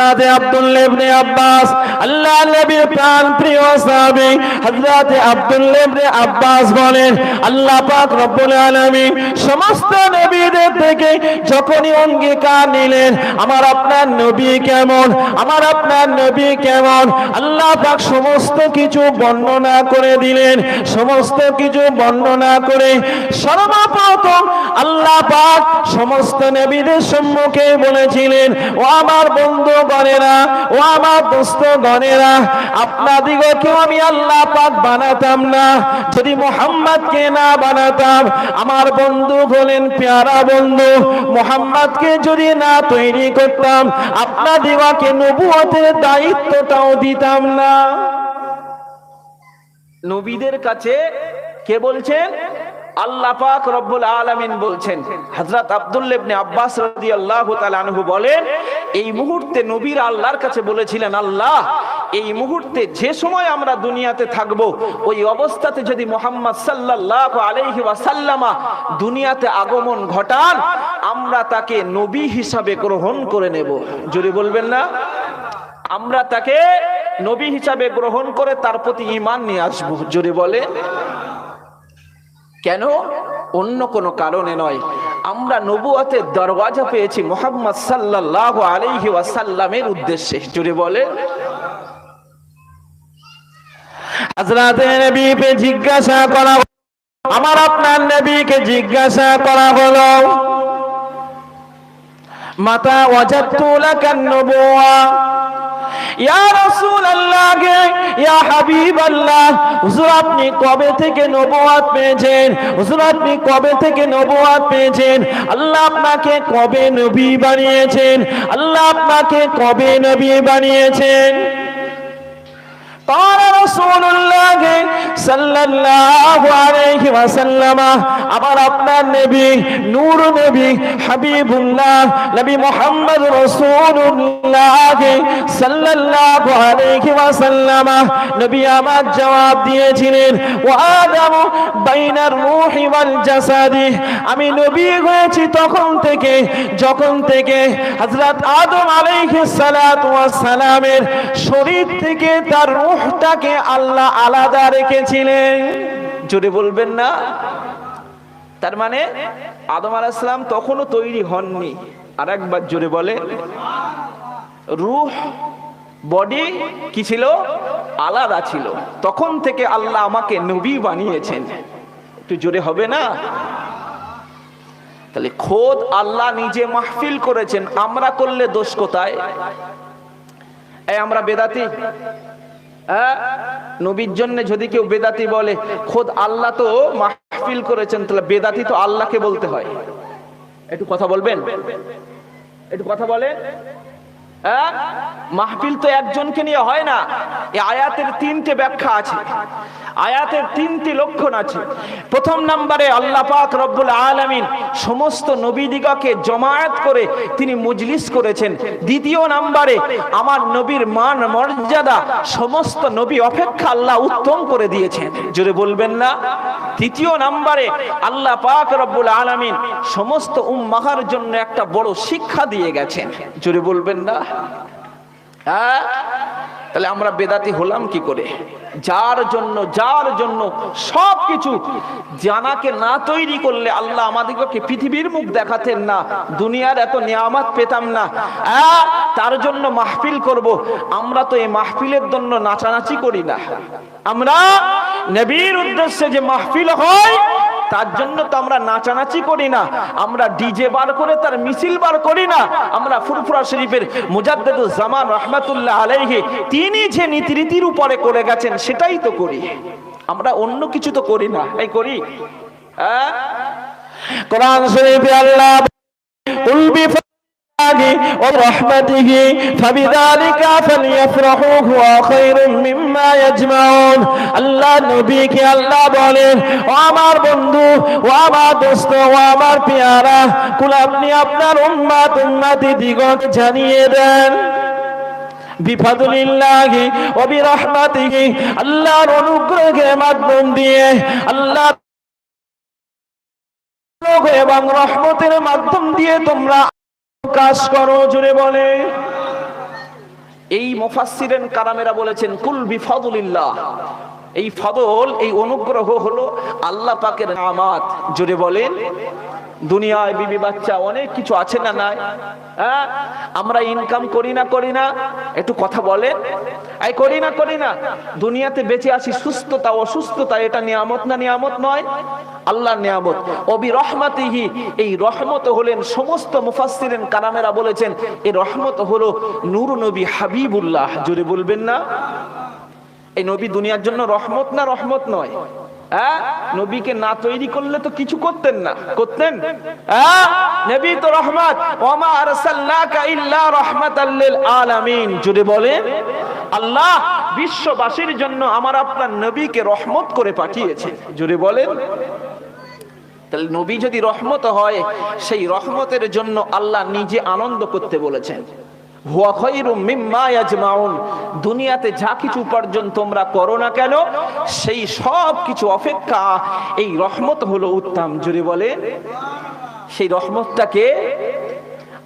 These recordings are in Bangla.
হযরত আব্দুল্লাহ ইবনে আব্বাস, আল্লাহ নবীর প্রাণ প্রিয় সাহাবী হযরত আব্দুল্লাহ ইবনে আব্বাস বলেন, আল্লাহ পাক রব্বুল আলামিন সমস্ত নবীদের থেকে যখনই অঙ্গীকার নিলেন, আমার আপনার নবী কেমন? আমার আপনার নবী কেমন? আল্লাহ পাক সমস্ত কিছু বর্ণনা করে দিলেন, সমস্ত কিছু বর্ণনা করে সর্বপ্রথম আল্লাহ পাক সমস্ত নবীদের সম্মুখে বলেছিলেন, ও আমার বন্ধু গণেরা ও আমার দোস্ত আমি আল্লাহ পাক বানাতাম না। যদি মোহাম্মদকে না বানাতাম, আমার বন্ধু হলেন পেয়ারা বন্ধু, মোহাম্মদকে যদি না তৈরি করতাম, আপনাদিগকে নবুয়তের দায়িত্বটাও দিতাম না। নবীদের কাছে কে বলছেন? আল্লাহ পাক রব্বুল আলামিন বলছেন। আব্বাস রাদিয়াল্লাহু বলেন এই মুহূর্তে নবীর আল্লাহর কাছে বলেছিলেন, আল্লাহ, এই মুহূর্তে যে সময় আমরা দুনিয়াতে থাকব, ওই অবস্থাতে যদি মোহাম্মদ সাল্লাল্লাহু আলাইহি ওয়াসাল্লামা দুনিয়াতে আগমন ঘটান, আমরা তাকে নবী হিসাবে গ্রহণ করে নেব। জোরে বলবেন না? আমরা তাকে নবী হিসাবে গ্রহণ করে তার প্রতি ঈমান নিয়ে আসব, জোরে বলে কেন? অন্য কোনো কারণে নয়। আমরা নবুয়াতের দরওয়াজা পেয়েছি মোহাম্মদ সাল্লাল্লাহু আলাইহি ওয়াসাল্লামের উদ্দেশ্যে। জুড়ে বলে জিজ্ঞাসা করা আমার আপনার নবীকে জিজ্ঞাসা করা হলো, মাতা ওয়াজাদতু লাকান নবুয়া? ইয়া রাসূলুল্লাহ ইয়া হাবিবাল্লাহ, হুজুর আপনি কবে থেকে নবুয়াত পেয়েছেন? হুজুর আপনি কবে থেকে নবুয়াত পেয়েছেন? আল্লাহ আপনাকে কবে নবী বানিয়েছেন? আল্লাহ আপনাকে কবে নবী বানিয়েছেন? আমার জবাব দিয়েছিলেন রূহি জাসাদি। আমি নবী হয়েছি তখন থেকে, যখন থেকে হযরত আদম আলাইহিস সালাতু সালামের শরীর থেকে তার রূহটাকে আল্লাহ আলাদা রেখেছিলেন। জোরে বলবেন না? তার মানে আদম আলাইসালাম তখনও তৈরি হননি। আর একবার জোরে বলে। রুহ, বডি কি ছিল? আলাদা ছিল। তখন থেকে আল্লাহ আমাকে নবী বানিয়েছেন। একটু জোরে হবে না? তাহলে খোদ আল্লাহ নিজে মাহফিল করেছেন। আমরা করলে দোষ কোথায়? আমরা বেদাতি? হ্যাঁ? নবীর জন্য যদি কেউ বেদাতি বলে, খোদ আল্লাহ তো মাহফিল করেছেন, তাহলে বেদাতি তো আল্লাহকে বলতে হয়। একটু কথা বলবেন? একটু কথা বলেন? হ্যাঁ? মাহফিল তো একজনকে নিয়ে হয় না। এই আয়াতের তিনটে ব্যাখ্যা আছে। আয়াতের তিনটি লক্ষণ আছে। প্রথম নম্বরে আল্লাহ পাক রব্বুল আলামিন সমস্ত নবীদিগকে জমায়েত করে তিনি মজলিস করেছেন। দ্বিতীয় নম্বরে আমার নবীর মান, মর্যাদা, সমস্ত নবী অপেক্ষা আল্লাহ উত্তম করে দিয়েছেন। জোরে বলবেন না? তৃতীয় নাম্বারে আল্লাহ পাক রব্বুল আলমিন সমস্ত উম্মাহার জন্য একটা বড় শিক্ষা দিয়ে গেছেন। জোরে বলবেন না? হ্যাঁ? তাহলে আমরা বেদাতি হলাম কি করে? যার জন্য যার জন্য সব কিছু জানাকে না তৈরি করলে আল্লাহ আমাদেরকে পৃথিবীর মুখ দেখাতেন না, দুনিয়ার এত নিয়ামত পেতাম না। তার জন্য মাহফিল করব। আমরা তো এই মাহফিলের জন্য নাচানাচি করি না। আমরা নবীর উদ্দেশ্যে যে মাহফিল হয় তার জন্য তো আমরা নাচানাচি করি না। আমরা ডিজে বার করে তার মিছিল বার করি না। আমরা ফুরফুরা শরীফের মুজাদ্দুল জামান রহমাতুল্লাহ আলাইহি, তিনি যে নীতি রীতির উপরে করে গেছেন, সেটাই তো করি। আমরা অন্য কিছু তো করি না। এই করি? হ্যাঁ? কোরআন শরীফে আল্লাহ ورحمته فبذلك فليفرحوا هو خير مما يجمعون আল্লাহ নবীকে আল্লাহ বলেন ও আমার বন্ধু ও আমার দোস্ত ও আমার পেয়ারা কুল আপনি আপনার উম্মাত উম্মাতি দিগকে জানিয়ে দেন বিফাদুলিল্লাহি ও বিরহমাতিহি আল্লাহর অনুগ্রহের মাধ্যম দিয়ে আল্লাহ এবং রহমতের মাধ্যম দিয়ে তোমরা কাজ করো জুড়ে বলে। এই মুফাসসিরিন কারামেরা বলেছেন, কুল বিফাদুলিল্লাহ। এই ফদল, এই অনুগ্রহ হলো আল্লাহ পাকের নামাত। জুড়ে বলেন। দুনিয়ায় বিবি বাচ্চা অনেক কিছু আছে না নাই? হ্যাঁ? আমরা ইনকাম করি না করি না। একটু কথা বলেন। এই করি না করি না। দুনিয়াতে বেঁচে আছি, সুস্থতা, অসুস্থতা, এটা নিয়ামত না নিয়ামত নয়? আল্লাহর নিয়ামত। অবি রহমাতিহি, এই রহমত হলেন সমস্ত মুফাসসিরিন কারামেরা বলেছেন, এই রহমত হলো নূর নবী হাবিবুল্লাহ। জুড়ে বলবেন না? এই নবী দুনিয়ার জন্য রহমত না রহমত নয়? হ্যাঁ? নবীকে না তৈরি করলে তো কিছু করতেন না। করতেন? হ্যাঁ? নবী তো রহমত। ওমা ইল্লা রাহমাতাল আলামিন। জুড়ে আল্লাহ বিশ্ববাসীর জন্য আমার আপনার নবীকে রহমত করে পাঠিয়েছে। জুড়ে বলেন তাহলে নবী যদি রহমত হয়, সেই রহমতের জন্য আল্লাহ নিজে আনন্দ করতে বলেছেন। দুনিয়াতে যা কিছু উপার্জন তোমরা করো না কেন, সেই সব কিছু অপেক্ষা। এই রহমত হলো উত্তম জুড়ে বলে, সেই রহমতটাকে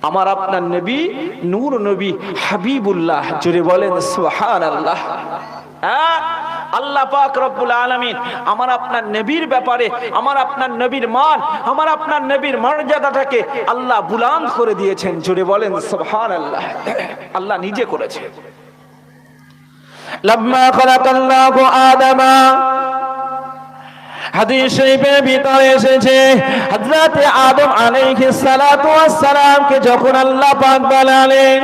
আমার আপনার নবী, নূর নবী হাবিবুল্লাহ জুড়ে বলেন সোহান হ্যাঁ? আল্লাহ পাক রব্বুল আলামিন আমার আপনার নবীর ব্যাপারে আমার আপনার নবীর মান আমার আপনার নবীর মর্যাদাটাকে আল্লাহ বুলান্দ করে দিয়েছেন জুড়ে বলেন সুবহানাল্লাহ আল্লাহ নিজে করেছে لما خلق الله آدم হাদিস শরীফের ভিতরে এসেছে হযরত আদম আলাইহিস সালাতু ওয়াস সালামকে যখন আল্লাহ পাক বানালেন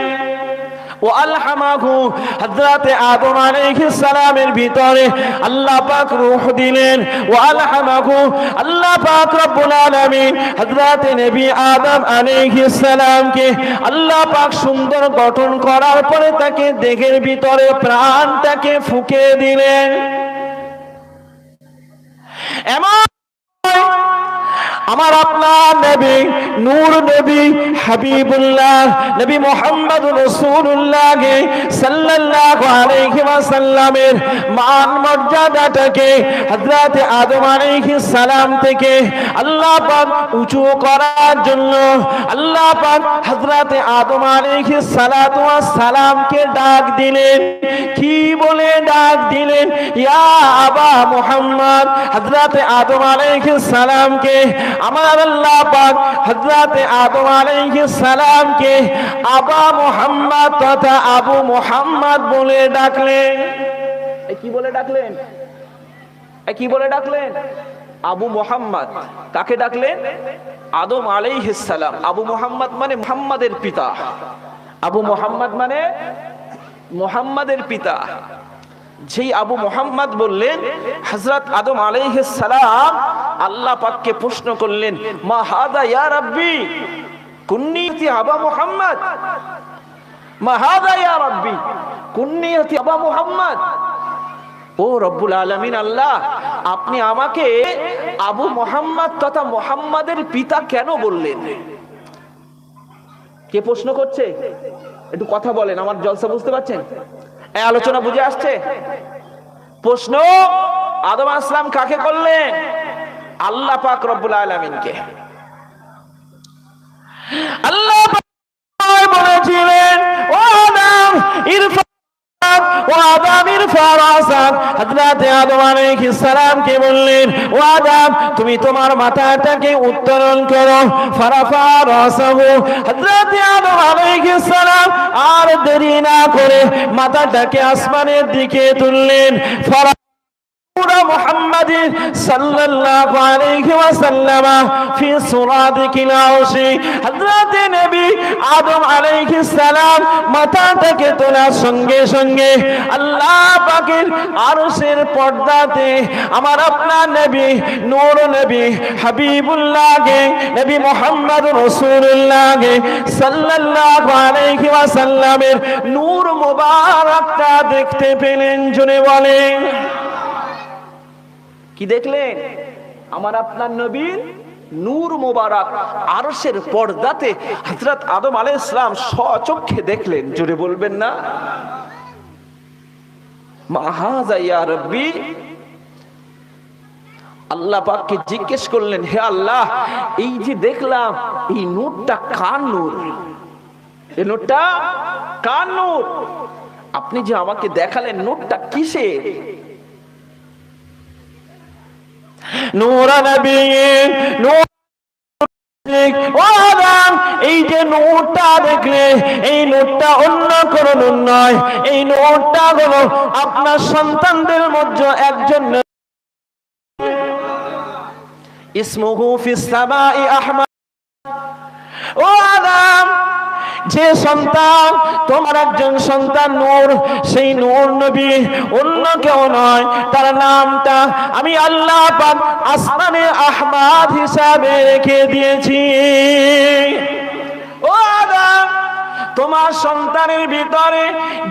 ও আল্লাহ সুন্দর গঠন করার পরে তাকে দেহের ভিতরে প্রাণটাকে ফুঁকে দিলেন। এমন আমার আপনার নবী, নূর নবী, হাবিবুল্লাহ, নবী মোহাম্মদ রসুল্লাহ সাল্লাল্লাহু আলাইহি ওয়াসাল্লামের মান মর্যাদাটাকে হযরত আদম আলাইহিস সালাম থেকে আল্লাহ পাক উঁচু করার জন্য আল্লাহ পাক হযরত আদম আলাইহিস সালাতু ওয়াস ডাক দিলেন। কি বলে ডাক দিলেন? ইয়া আবা মুহাম্মদ, হযরত আদম আলাইহিস সালামকে আমার আল্লাহ পাক হযরত আদম আলাইহিস সালামকে আবা মুহাম্মদ তথা আবু মুহাম্মদ বলে ডাকলেন। কি বলে ডাকলেন? কি বলে ডাকলেন? আবু মোহাম্মদ। কাকে ডাকলেন? আদম সালাম। আবু মোহাম্মদ মানে মুহাম্মাদের পিতা। আবু মোহাম্মদ মানে মোহাম্মদের পিতা। যেই আবু মোহাম্মদ বললেন, হযরত আদম সালাম আল্লাহ পাককে প্রশ্ন করলেন, মা হাদা ইয়া রাব্বি? কুন্নিতি আবা মোহাম্মদ? মা হাদা ইয়া রাব্বি? কুন্নিতি আবা মোহাম্মদ? ও রব্বুল আলমিন আল্লাহ, আপনি আমাকে আবু মোহাম্মদ তথা মোহাম্মদের পিতা কেন বললেন? কে প্রশ্ন করছে? একটু কথা বলেন, আমার জলসা বুঝতে পারছেন? আলোচনা বুঝে আসছে? প্রশ্ন, আদম আসলাম কাকে করলেন? আল্লাহ পাক রব্বুল আলমিনকে। আল্লাহ বলেছিলেন, ও আদম ইরফা ও আদমের ফরাসাত হযরত আদম আলাইহিস সালামকে বললেন, ও তুমি তোমার মাথাটাকে উত্তোলন করো। ফারাফা রাসাহু হযরত আদম আলাইহিস সালাম আর দেরি না করে মাথাটাকে আসমানের দিকে তুললেন। ফারা محمد صلى الله عليه وسلم في صراط العرش حضرت নবী আদম আলাইহিস সালাম মাথা থেকে তোলার সঙ্গে সঙ্গে আল্লাহ পাকের আরশের পর্দাতে আমার আপনার নবী নূর নবী হাবিবুল্লাহকে নবী মোহাম্মদ রাসূলুল্লাহকে সাল্লাল্লাহু আলাইহি ওয়াসাল্লামের নূর মোবারকটা দেখতে পেলেন জুনে বলেন কি দেখলেন? আমার আপনার নবীর নূর মোবারক আরশের পর্দাতে হযরত আদম আলাইহিস সালাম স্বচক্ষে দেখলেন। জোরে বলবেন না? আল্লাহ পাককে জিজ্ঞেস করলেন, হে আল্লাহ, এই যে দেখলাম, এই নূরটা কার নূর? এই নূরটা কার নূর? আপনি যে আমাকে দেখালেন, নূরটা কিসের? নূর নবী, নূর এই যে নোটটা দেখলে, এই নোটটা অন্য কোনো নয়। এই নোটটা হলো আপনার সন্তানদের মধ্যে একজন ইসমুহু ফিস সামাই আহমদ ও আদম যে সন্তান, তোমার একজন সন্তান নূর, সেই নূর নবী অন্য কেউ নয়, তার নামটা আমি আল্লাহ আসমানে আহমাদ হিসাবে রেখে দিয়েছি। তোমার সন্তানের ভিতরে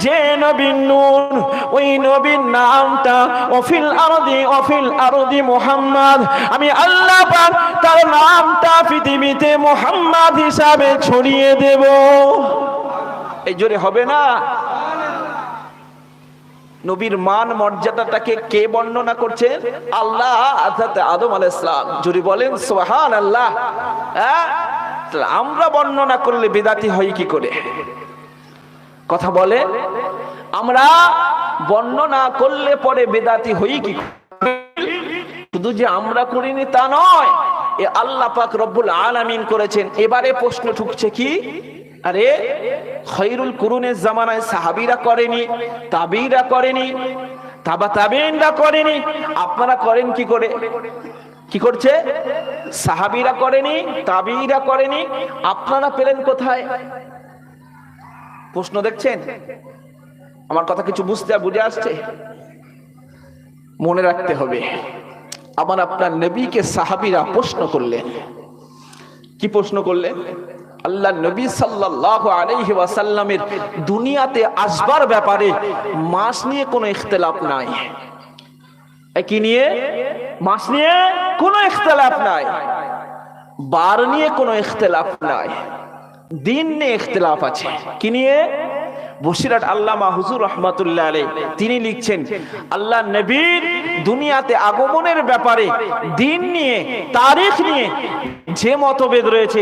যে নবীন নূর, ওই নবীর নামটা, অফিল আরদি অফিল আরদি মোহাম্মদ। আমি আল্লাহ পাক তার নামটা পৃথিবীতে মোহাম্মদ হিসাবে ছড়িয়ে দেব। এই জোরে হবে না? নবীর মান মর্যাদাটাকে কে বর্ণনা করছেন আল্লাহ আদম আলাইহিস সালাম। যদি বলেন সুবহান আল্লাহ হ্যাঁ আমরা বর্ণনা করলে বিদাতি হয় কি করে? কথা বলে, আমরা বর্ণনা করলে পরে বেদাতি হই কি শুধু যে আমরা করিনি তা নয়, এ আল্লাহ পাক রব্বুল আলামিন করেছেন। এবারে প্রশ্ন ঠুকছে কি? আরে, খৈরুল কুরুনের জামানায় সাহাবীরা করেনি, তাবিরা করেনি, তাবা তাবেইনরা করেনি। আপনারা করেন কি করে? কি করছে? সাহাবিরা করেনি, তাবিরা করেনি। আপনারা পেলেন কোথায়? প্রশ্ন দেখছেন? আমার কথা কিছু বুঝতে বুঝে আসছে? মনে রাখতে হবে, আমার আপনার নবীকে সাহাবিরা প্রশ্ন করলেন। কি প্রশ্ন করলেন? আল্লাহ নবী সাল্লাহ আলাইহি ওয়াসাল্লামের দুনিয়াতে আসবার ব্যাপারে মাস নিয়ে কোনো ইখতলাপ নাই। একই নিয়ে মাস নিয়ে কোনো ইখতলাপ নাই। বার নিয়ে কোনো ইখতলাপ নাই। দিন নিয়ে ইখতলাফ আছে। কি নিয়ে? বসিরাট আল্লামা হুজুর রহমাতুল্লাহ আলাই তিনি লিখছেন, আল্লাহ নবীর দুনিয়াতে আগমনের ব্যাপারে দিন নিয়ে, তারিখ নিয়ে যে মতভেদ রয়েছে,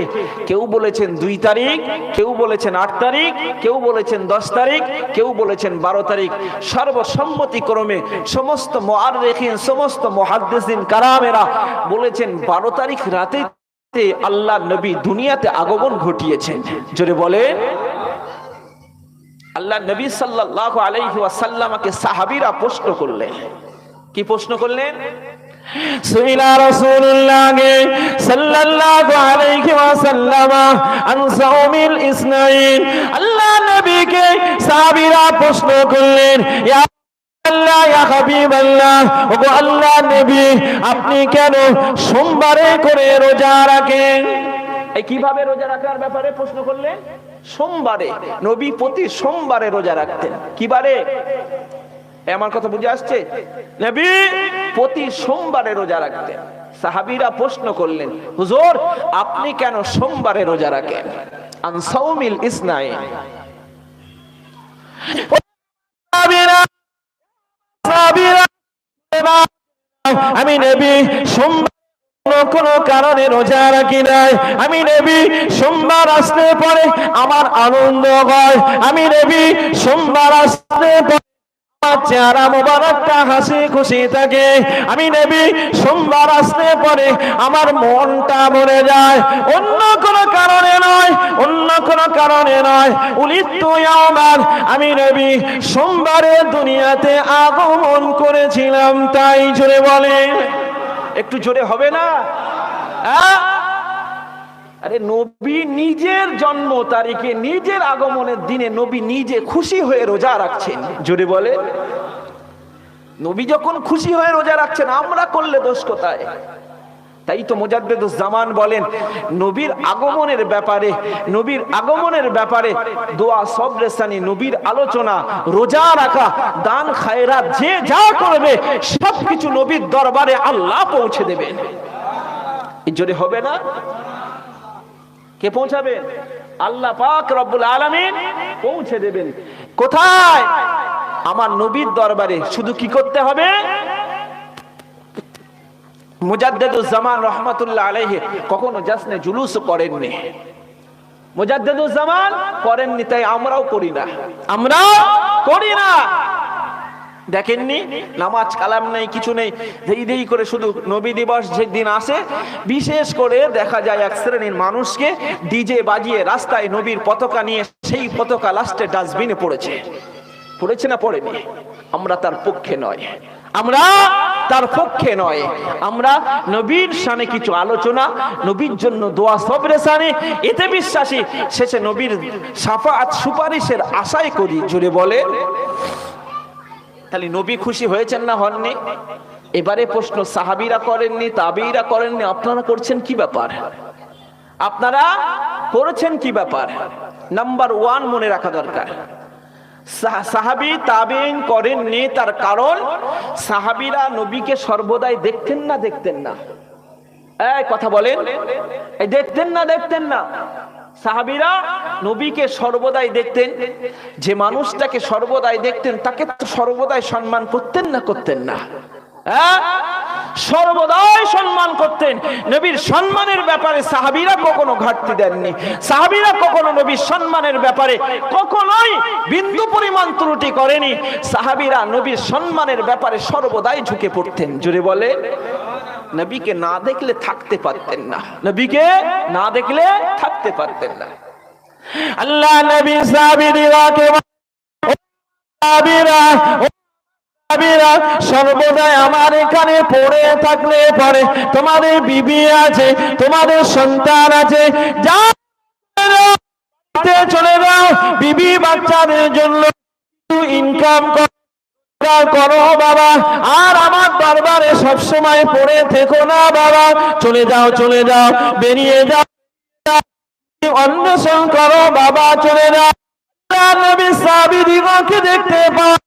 কেউ বলেছেন দুই তারিখ, কেউ বলেছেন আট তারিখ, কেউ বলেছেন দশ তারিখ, কেউ বলেছেন বারো তারিখ, সর্বসম্মতিক্রমে সমস্ত মহার মোয়ারেখিন সমস্ত মহাদ্দেসিন কারামেরা বলেছেন বারো তারিখ রাতে আল্লাহ নবী দুনিয়াতে আগমন ঘটিয়েছেন। জোরে বলে আল্লাহ নবী সাল্লাল্লাহু আলাইহি ওয়াসাল্লামকে সাহাবীরা প্রশ্ন করলেন। কি প্রশ্ন করলেন? সুইলা রাসূলুল্লাহ সাল্লাল্লাহু আলাইহি ওয়াসাল্লাম আন সাওমিল ইসনাইন। আল্লাহ নবীকে সাহাবীরা প্রশ্ন করলেন ইয়া আল্লাহ ইয়া হাবিবাল্লাহ ওগো আল্লাহ নবী আপনি কেন সোমবারে করে রোজা রাখেন? এই কীভাবে রোজা রাখার ব্যাপারে প্রশ্ন করলেন? সোমবারে নবী প্রতি সোমবারে রোজা রাখতেন। কিবারে এ আমার কথা বুঝে আসছে? নবী প্রতি সোমবারে রোজা রাখতেন। সাহাবীরা প্রশ্ন করলেন, হুজুর, আপনি কেন সোমবারে রোজা রাখেন? আনসাউমিল ইসনাইন। সাহাবীরা সাহাবীরা, আমি নবী সোমবার কোনো কারণে রোজা রাখি আমি নেবি, সোমবার পরে আমার আনন্দ হয়। আমি নেবি, সোমবার পরে চেহারা মোবারকটা হাসি খুশি থাকে। আমি নেবি, সোমবার আসলে পরে আমার মনটা ভরে যায়। অন্য কোনো কারণে নয়, অন্য কোনো কারণে নয়। আমার আমি নবী, সোমবারে দুনিয়াতে আগমন করেছিলাম, তাই জোরে বলে একটু জোরে হবে না? হ্যাঁ? আরে নবী নিজের জন্ম তারিখে, নিজের আগমনের দিনে নবী নিজে খুশি হয়ে রোজা রাখছেন। জোরে বলে। নবী যখন খুশি হয়ে রোজা রাখছেন, আমরা করলে দোষ কোথায়? তাই তো মোজাদ্দেদ জামান বলেন, নবীর আগমনের ব্যাপারে, নবীর আগমনের ব্যাপারে দোয়া সব সবরেসানি নবীর আলোচনা, রোজা রাখা, দান, খায়রাত, যে যা করবে, সবকিছু নবীর দরবারে আল্লাহ পৌঁছে দেবেন। জোরে হবে না? কে পৌঁছাবে? আল্লাহ পাক রব্বুল আলামিন পৌঁছে দেবেন। কোথায়? আমার নবীর দরবারে। শুধু কি করতে হবে? মুজাদ্দেদুজ্জামান রহমাতুল্লাহ আলাইহি কখনো জাসনে জুলুস করেননি। মুজাদ্দেদুজ্জামান করেননি, তাই আমরাও করি না। আমরা করি না। দেখেননি, নামাজ কালাম নেই, কিছু নেই, দেই দেই করে শুধু নবী দিবস যেদিন আসে, বিশেষ করে দেখা যায় এক শ্রেণির মানুষকে ডিজে বাজিয়ে রাস্তায় নবীর পতাকা নিয়ে সেই পতাকা লাস্টে ডাস্টবিনে পড়েছে। পড়েছে না পড়েনি? আমরা তার পক্ষে নয়। আমরা তার পক্ষে নয়। আমরা নবীর সানে কিছু আলোচনা, নবীর জন্য দোয়া, সবরে সানে এতে বিশ্বাসী, শেষে নবীর সাফাত সুপারিশের আশাই করি জুড়ে বলে। তাহলে নবী খুশি হয়েছেন না হননি? এবারে প্রশ্ন, সাহাবিরা করেননি তাবিরা করেননি, আপনারা করছেন কি ব্যাপার? আপনারা করেছেন কি ব্যাপার? নাম্বার ওয়ান মনে রাখা দরকার। সাহাবি তাবিন করেননি তার কারণ সাহাবিরা নবীকে সর্বদাই দেখতেন না দেখতেন না। এই কথা বলেন। দেখতেন না দেখতেন না। সাহাবিরা নবীকে সর্বদাই দেখতেন। যে মানুষটাকে সর্বদাই দেখতেন, তাকে তো সর্বদাই সম্মান করতেন না করতেন না। হ্যাঁ? সর্বদাই সম্মান করতেন। নবীর সম্মানের ব্যাপারে সাহাবিরা কখনো ঘাটতি দেননি। সাহাবিরা কখনো নবীর সম্মানের ব্যাপারে কখনোই বিন্দু পরিমাণ ত্রুটি করেনি। সাহাবিরা নবীর সম্মানের ব্যাপারে সর্বদাই ঝুঁকে পড়তেন। জুড়ে বলে, নবীকে না দেখলে থাকতে পারতেন না। নবীকে না দেখলে থাকতে পারতেন না। আল্লাহ নবী সাহাবীরা সাহাবীরা সর্বদাই আমার এখানে পড়ে থাকলে পরে তোমাদের বিবি আছে, তোমাদের সন্তান আছে। যা চলে যাও, বিবি বাচ্চাদের জন্য ইনকাম করো বাবা। আর আমার দরবারে সবসময় পড়ে থেকো না বাবা। চলে যাও চলে যাও, বেরিয়ে যাও। অন্বেষণ করো বাবা, চলে যাও। দেখতে পায়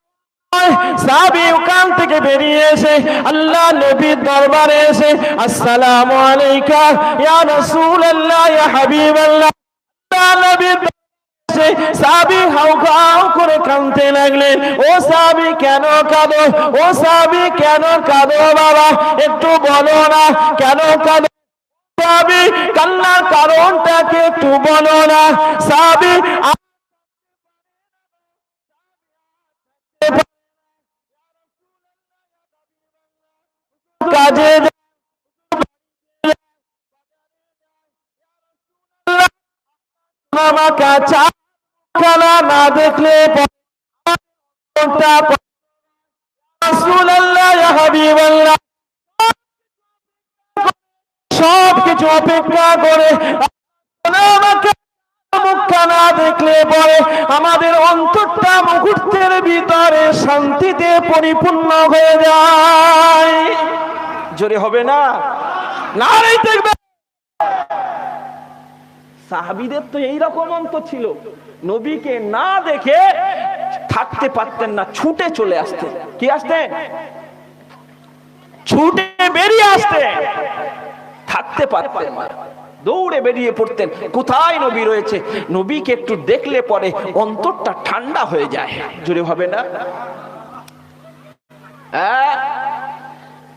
সাহাবি ওখান থেকে বেরিয়ে এসে আল্লাহ নবীর দরবারে এসে সাবি হাউ করে কাঁদতে লাগলেন। ও সাবি কেন কাঁদো? ও সাবি কেন কাঁদো বাবা? একটু বলো না, কেন কাঁদো? সাবি কান্নার কারণটাকে একটু বলো না সাবি কাজে আমাকে না দেখলে সব কিছু অপেক্ষা করে আমাকে মুখটা না দেখলে পরে আমাদের অন্তরটা মুহূর্তের ভিতরে শান্তিতে পরিপূর্ণ হয়ে যায়। জোরে হবে না? দেখবে। সাহাবিদের তো এইরকম অন্ত ছিল। নবীকে না দেখে থাকতে পারতেন না, ছুটে চলে আসতেন। কি আসতেন? ছুটে বেরিয়ে আসতেন। থাকতে পারতেন না। দৌড়ে বেরিয়ে পড়তেন। কোথায় নবী রয়েছে? নবীকে একটু দেখলে পরে অন্তরটা ঠান্ডা হয়ে যায়। জোরে হবে না? হ্যাঁ?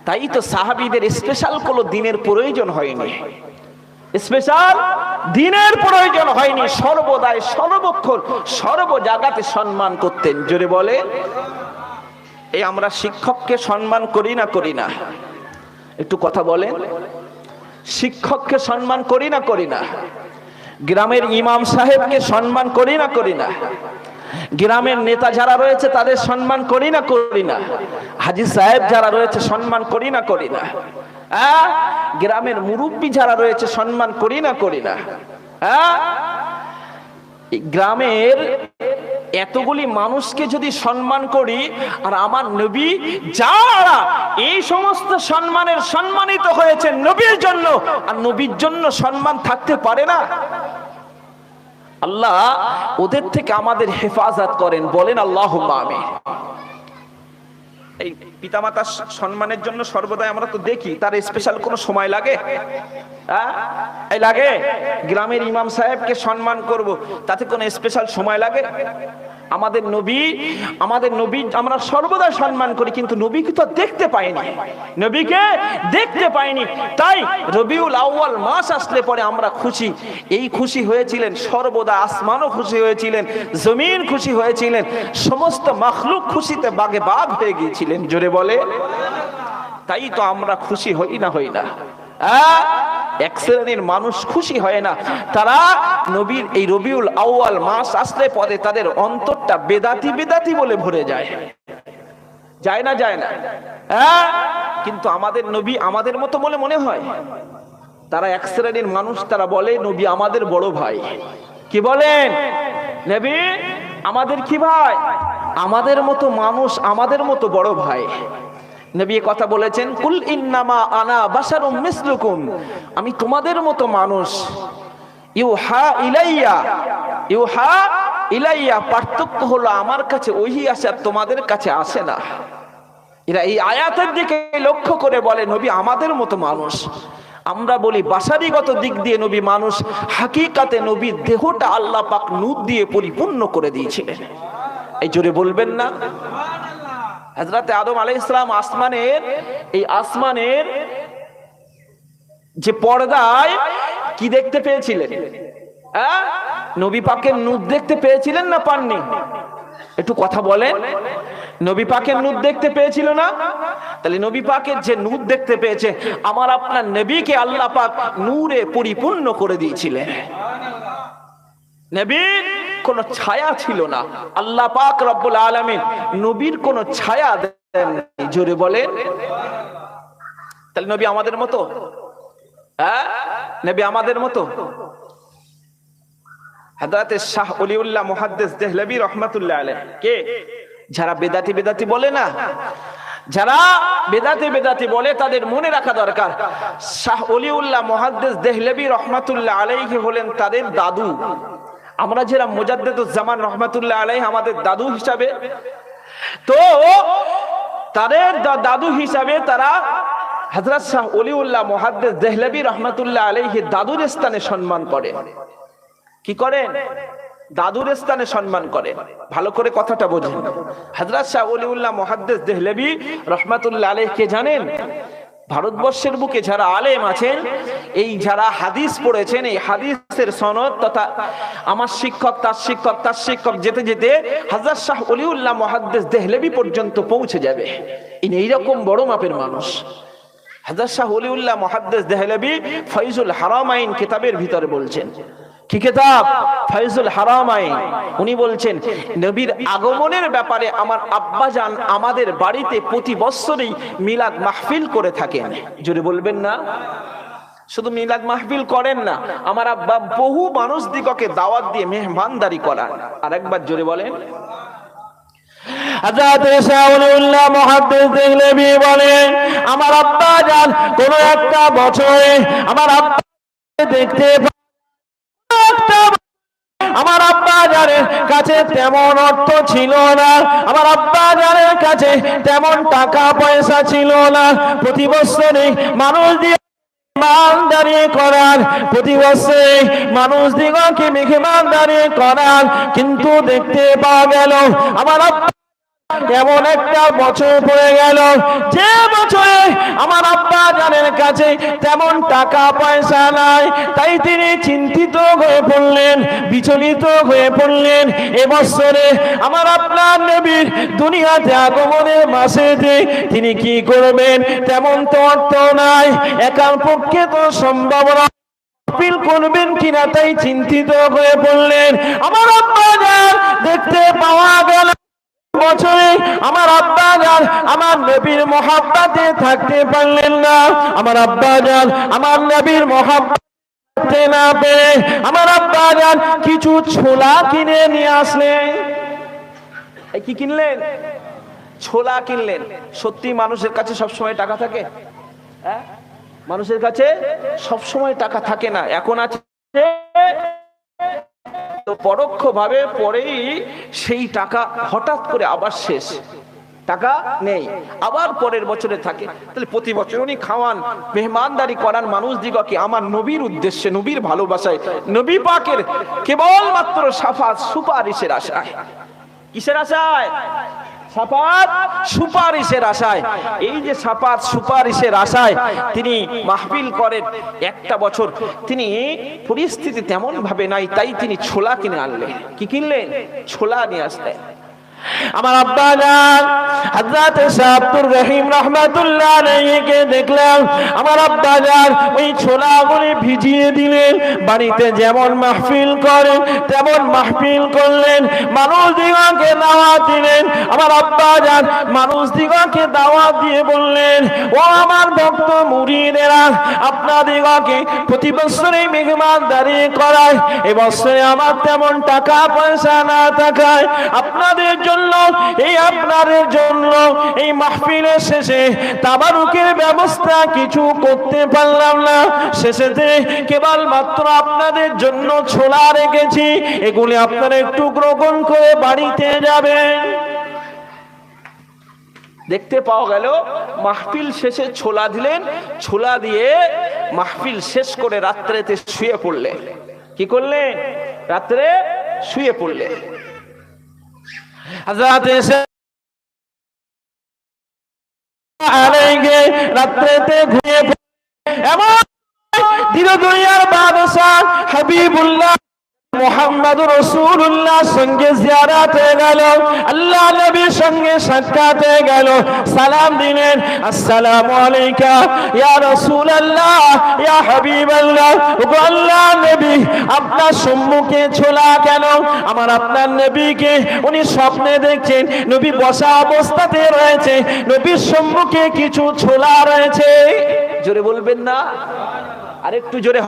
তাই তো সাহাবিদের স্পেশাল কোনো দিনের প্রয়োজন হয়নি। স্পেশাল দিনের প্রয়োজন হয়নি। সর্বদাই সর্বক্ষণ সর্ব জায়গাতে সম্মান করতেন। জোরে বলে এই আমরা শিক্ষককে সম্মান করি না করি না? একটু কথা বলেন। শিক্ষককে সম্মান করি না করি না? গ্রামের ইমাম সাহেবকে সম্মান করি না করি না? গ্রামের নেতা যারা রয়েছে, তাদের সম্মান করি না করি না হাজি সাহেব যারা রয়েছে, সম্মান করি না করি না আহ? গ্রামের মুরব্বী যারা রয়েছে, সম্মান করি না করি না আহ? গ্রামের এতগুলি মানুষকে যদি সম্মান করি, আর আমার নবী যারা এই সমস্ত সম্মানের সম্মানিত হয়েছে নবীর জন্য, আর নবীর জন্য সম্মান থাকতে পারে না আল্লাহ ওদের থেকে আমাদের হেফাজত করেন, বলেন আল্লাহ আমি এই পিতামাতার সম্মানের জন্য সর্বদাই আমরা তো দেখি, তার স্পেশাল কোনো সময় লাগে? হ্যাঁ? এই লাগে? গ্রামের ইমাম সাহেবকে সম্মান করব, তাতে কোনো স্পেশাল সময় লাগে? আমাদের নবী আমাদের নবী আমরা সর্বদা সম্মান করি, কিন্তু নবীকে তো দেখতে পাইনি। নবীকে দেখতে পাইনি। তাই রবিউল আউয়াল মাস আসলে পরে আমরা খুশি। এই খুশি হয়েছিলেন, সর্বদা আসমানও খুশি হয়েছিলেন, জমিন খুশি হয়েছিলেন, সমস্ত মখলুক খুশিতে বাগে বাঘ হয়ে গিয়েছিলেন। জোরে বলে। তাই তো আমরা খুশি হই না হই না? এক শ্রেণির মানুষ খুশি হয় না। তারা নবীর এই রবিউল আউয়াল মাস আসলে পরে তাদের অন্তরটা বেদাতি বেদাতি বলে ভরে যায়। যায় না যায় না। হ্যাঁ? কিন্তু আমাদের নবী আমাদের মতো বলে মনে হয়। তারা এক শ্রেণির মানুষ, তারা বলে, নবী আমাদের বড় ভাই। কি বলেন? নবী, আমাদের কি ভাই? আমাদের মতো মানুষ, আমাদের মতো বড় ভাই। নবী কথা বলেছেন, কুল ইন্নামা আনা বাশারুম মিসলুকুম। আমি তোমাদের মতো মানুষ। ইউহা ইলাইয়া ইউহা ইলাইয়া, পার্থক্য হলো আমার কাছে ওহি আসে আর তোমাদের কাছে আসে না। এরা এই আয়াতের দিকে লক্ষ্য করে বলে, নবী আমাদের মতো মানুষ। আমরা বলি বাসারিগত দিক দিয়ে নবী মানুষ, হাকিকাতে নবীর দেহটা আল্লাহ পাক নূর দিয়ে পরিপূর্ণ করে দিয়েছিলেন। এই জোরে বলবেন না? হজরতে আদম আলাই ইসলাম আসমানের, এই আসমানের যে পর্দায় কি দেখতে পেয়েছিলেন? পাকের নূর দেখতে পেয়েছিলেন না পাননি? একটু কথা বলেন। নবী পাকের নূর দেখতে পেয়েছিল না? তাহলে নবী পাকের যে নূর দেখতে পেয়েছে, আমার আপনার নবীকে আল্লাহ পাক নূরে পরিপূর্ণ করে দিয়েছিলেন। নবীর কোন ছায়া ছিল না। আল্লাহ পাক রব্বুল আলামিন নবীর কোন ছায়া দেন জোরে বলেন। তাহলে নবী আমাদের মতো? হ্যাঁ? নবী আমাদের মতো? শাহ অলিউল্লাহ মুহাদ্দিস দেহলভী রহমাতুল্লাহ আলাইহ। কে? যারা বেদাতি বেদাতি বলে না? যারা বেদাতি বেদাতি বলে তাদের মনে রাখা দরকার। শাহ অলিউল্লাহ মুহাদ্দিস দেহলভী রহমাতুল্লাহ আলাইহি হলেন তাদের দাদু। আমরা যারা মুজাদ্দেদুজ্জামান রহমাতুল্লাহ আলাইহি, আমাদের দাদু হিসাবে, তো তাদের দাদু হিসাবে তারা হজরত শাহ অলিউল্লাহ মুহাদ্দিস দেহলভী রহমাতুল্লাহ আলাইহি দাদুর স্থানে সম্মান করে। কি করেন দাদুর স্থানে সম্মান করে। ভালো করে কথাটা বোঝেন। হজরত শাহ অলিউল্লাহ মহাদ্দেস দেহলেবি রহমাতুল্লাহ আলহ কে জানেন? ভারতবর্ষের বুকে যারা আলেম আছেন, এই যারা হাদিস পড়েছেন, এই হাদিসের সনদ তথা আমার শিক্ষক, তার শিক্ষক তার শিক্ষক যেতে যেতে হাজার শাহ অলিউল্লাহ মহাদ্দেস দেহলেবি পর্যন্ত পৌঁছে যাবে। ইনি এইরকম বড় মাপের মানুষ। হাজার শাহ অলিউল্লাহ মহাদ্দেস দেহলেবি ফৈজুল হারামাইন কিতাবের ভিতরে বলছেন। কি কিতাব? ফয়জুল হারামাইন উনি বলছেন, নবীর আগমনের ব্যাপারে আমার আব্বা জান আমাদের বাড়িতে প্রতি বছরই মিলাদ মাহফিল করে থাকেন। জোরে বলবেন না? শুধু মিলাদ মাহফিল করেন না, আমার আব্বা বহু মানুষ দিগকে দাওয়াত দিয়ে মেহমানদারি করান। আরেকবার জোরে বলেন। আমার আব্বা জান কোন একটা বছরে আমার আব্বা দেখতে জানের কাছে তেমন অর্থ ছিল না। আমার আব্বা জানের কাছে তেমন টাকা পয়সা ছিল না। প্রতি বছরে মানুষ দিয়ে মানুষ দিগকে করার, কিন্তু দেখতে পাওয়া গেল, আমার এমন একটা বছর পড়ে গেল। যে বছরে আমার আব্বা জানের কাছে তেমন টাকা পয়সা নাই, তাই তিনি চিন্তিত হয়ে পড়লেন, বিচলিত হয়ে পড়লেন। এবছরে আমার আপনার নবীর দুনিয়াতে আগমনের মাসেতে তিনি কি করবেন? তেমন তো অর্থ নাই, একার পক্ষে তো সম্ভব না। আপিল করবেন কিনা তাই চিন্তিত হয়ে পড়লেন। আমার আব্বা দেখতে পাওয়া গেল। বছরে আমার আব্বা যান আমার নবীর মহাব্বাতে থাকতে পারলেন না। আমার আব্বা যান আমার নবীর মহাব্বাতে আমার আব্বা যান কিছু ছোলা কিনে নিয়ে আসলেন। কি কিনলেন? ছোলা কিনলেন। সত্যি মানুষের কাছে সবসময় টাকা থাকে? হ্যাঁ? মানুষের কাছে সবসময় টাকা থাকে না। এখন আছে তো পরোক্ষ ভাবে পরেই সেই টাকা হঠাৎ করে আবার শেষ। টাকা নেই। আবার পরের বছরে থাকে। তাহলে প্রতি বছর উনি খাওয়ান, মেহমানদারি করান মানুষ দিগকে। আমার নবীর উদ্দেশ্যে, নবীর ভালোবাসায়, নবী পাকের কেবলমাত্র সাফা সুপারিশের আশায়। কিসের আশায়? সাফাত সুপারিশের আশায়। এই যে সাফাত সুপারিশের আশায় তিনি মাহফিল করেন একটা বছর, তিনি পরিস্থিতি তেমন ভাবে নাই, তাই তিনি ছোলা কিনে আনলেন। কি কিনলেন? ছোলা নিয়ে আসলেন। আমার আব্বা জান, হযরত শাহ আব্দুর রহিম রাহমাতুল্লাহ আলাইহিকে দেখলাম আমার আব্বা জান ওই ছোলাগুলি ভিজিয়ে দিলেন, বাড়িতে যেমন মাহফিল করেন, তেমন মাহফিল করলেন, মানুষ দিগকে দাওয়াত দিলেন। আমার আব্বা জান মানুষ দিগকে দাওয়াত দিয়ে বললেন, ও আমার ভক্ত মুরিদেরা আপনাদিগকে প্রতি বছরে মেহমানদারি করায় এবছরে আমার তেমন টাকা পয়সা না থাকায় আপনাদের জন্য এই আপনাদের জন্য, এই মাহফিলের শেষে তাবারুকের ব্যবস্থা কিছু করতে পারলাম না। শেষেতে কেবল মাত্র আপনাদের জন্য ছোলা রেখেছি, এগুলি আপনারা একটু গ্রহণ করে বাড়িতে যাবেন। দেখতে পাওয়া গেল, মাহফিল শেষে ছোলা দিলেন, ছোলা দিয়ে মাহফিল শেষ করে রাত্রেতে শুয়ে পড়লেন। কি করলেন? রাত্রে শুয়ে পড়লেন। হযরত এসে আলেঙ্গে রাত্রেতে ঘুমিয়ে। এমন দিন দুনিয়ার বাদশাহ হাবিবুল্লাহ আমার আপনার নবীকে উনি স্বপ্নে দেখছেন, নবী বসা অবস্থাতে রয়েছে, নবীর সম্মুখে কিছু ছোলা রয়েছে। জোরে বলবেন না, আরেকটু জোরে।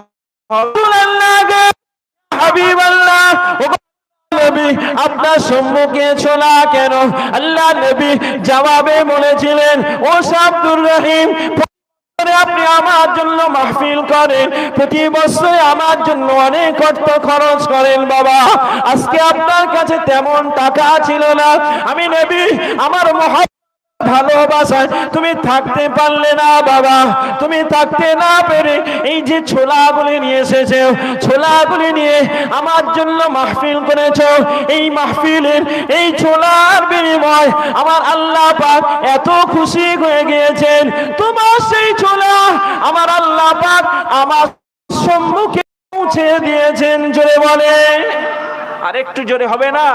আপনার সম্মুখে কেন? আল্লাহ নবী জবাবে বলেছিলেন, ও আব্দুর রহিম আপনি আমার জন্য মাহফিল করেন, প্রতি বছর আমার জন্য অনেক অর্থ খরচ করেন, বাবা। আজকে আপনার কাছে তেমন টাকা ছিল না। আমি নেবি, আমার মহা ভালোবাসায় তুমি থাকতে পারলে না, বাবা। তুমি থাকতে না পেরে এই যে ছোলাগুলি নিয়ে এসেছে, ছোলাগুলি নিয়ে আমার জন্য মাহফিল করেছ। এই মাহফিলের, এই ছোলার বিনিময় আমার আল্লাহ পাক এত খুশি হয়ে গিয়েছেন। তোমার সেই ছোলা আমার আল্লাহ পাক আমার সম্মুখে পৌঁছে দিয়েছেন, জোরে বলে। আরেকটু জোরে হবে না?